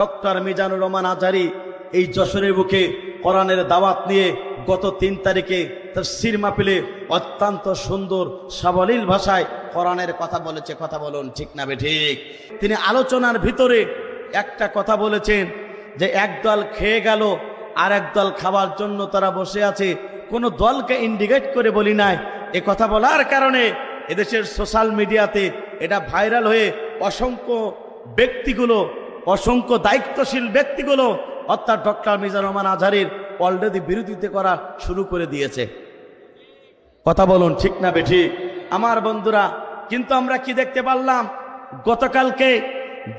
Doctor Mizanur Rahman Azhari এই যশোরের বুকে কোরআনের দাওয়াত নিয়ে গত তিন তারিখে তার সির মাপিলে অত্যন্ত সুন্দর, সাবলীল ভাষায় কোরআনের কথা বলেছে। কথা বলুন, ঠিক না ঠিক? তিনি আলোচনার ভিতরে একটা কথা বলেছেন যে একদল খেয়ে গেল আর একদল খাবার জন্য তারা বসে আছে। কোনো দলকে ইন্ডিকেট করে বলি নাই, এ কথা বলার কারণে এদেশের সোশ্যাল মিডিয়াতে এটা ভাইরাল হয়ে অসংখ্য ব্যক্তিগুলো অসংখ্য দায়িত্বশীল ব্যক্তিগুলো অর্থাৎ ডক্টর মিজানুর রহমান আজহারের অলরেডি বিরোধিতা করা শুরু করে দিয়েছে। কথা বলুন, ঠিক না বেঠি? আমার বন্ধুরা, কিন্তু আমরা কি দেখতে পারলাম? গতকালকে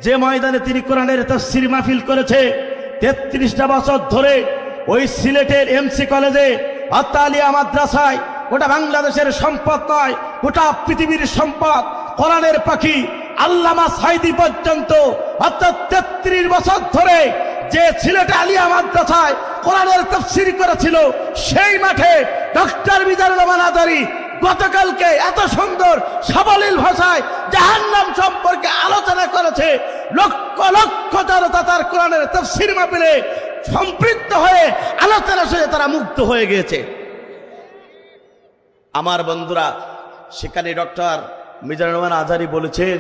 যে ময়দানে তিনি কোরআনের তফসির মাহফিল করেছে, তেত্রিশটা বছর ধরে ওই সিলেটের এমসি কলেজে আত্মালিয়া মাদ্রাসায় ওটা বাংলাদেশের সম্পদ নয়, গোটা পৃথিবীর সম্পদ, কোরআনের পাখি আল্লামা সাইদি পর্যন্ত, অর্থাৎ তেত্রিশ বছর ধরে যে সিলেট আলিয়া মাদ্রাসায় কোরআনের তফসির করেছিল, সেই মাঠে ডক্টর মিজানুর রহমান আজারি গতকালকে এত সুন্দর, সাবলীল ভাষায় জাহান্নাম সম্পর্কে আলোচনা করেছে, লক্ষ লক্ষ জনতা তার কোরআনের তফসির মাপিলে সম্পৃক্ত হয়ে আলোচনা শুনে তারা মুক্ত হয়ে গিয়েছে। আমার বন্ধুরা, সেখানে ডক্টর মিজানুর রহমান আজারি বলেছেন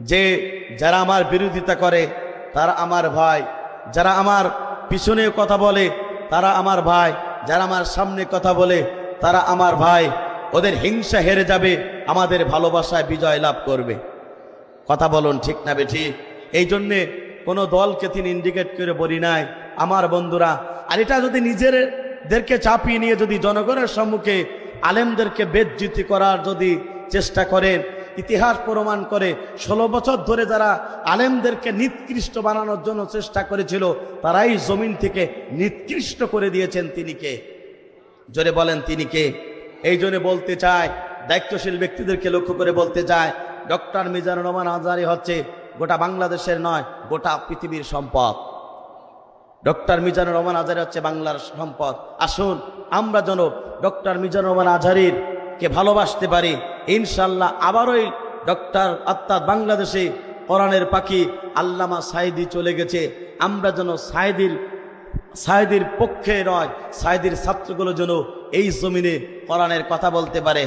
যে যারা আমার বিরোধিতা করে, তারা আমার ভাই। যারা আমার পিছনে কথা বলে, তারা আমার ভাই। যারা আমার সামনে কথা বলে, তারা আমার ভাই। ওদের হিংসা হেরে যাবে, আমাদের ভালোবাসায় বিজয় লাভ করবে। কথা বলুন ঠিক না বেঠি? এই জন্যে কোনো দলকে তিনি ইন্ডিকেট করে বলি নাই। আমার বন্ধুরা, আর এটা যদি নিজেদেরকে চাপিয়ে নিয়ে যদি জনগণের সম্মুখে আলেমদেরকে বেদজ্যুতি করার যদি চেষ্টা করেন ইতিহাস প্রমাণ করে ষোলো বছর ধরে যারা আলেমদেরকে নিকৃষ্ট বানানোর জন্য চেষ্টা করেছিল, তারাই জমিন থেকে নিকৃষ্ট করে দিয়েছেন তিনি কে? জোরে বলেন তিনি কে? এই জন্য বলতে চায়, দায়িত্বশীল ব্যক্তিদেরকে লক্ষ্য করে বলতে চায়, ডক্টর মিজানুর রহমান আজারি হচ্ছে গোটা বাংলাদেশের নয়, গোটা পৃথিবীর সম্পদ। ডক্টর মিজানুর রহমান আজারি হচ্ছে বাংলার সম্পদ। আসুন, আমরা যেন ডক্টর মিজানুর রহমান আজারির কে ভালোবাসতে পারি ইনশাল্লাহ আবারই ডক্টর আত্মা বাংলাদেশে কোরআনের পাখি আল্লামা সাইদি চলে গেছে। আমরা যেন সাইদির সাইদির পক্ষে নয় সাইদির ছাত্রগুলো যেন এই জমিনে কোরআনের কথা বলতে পারে।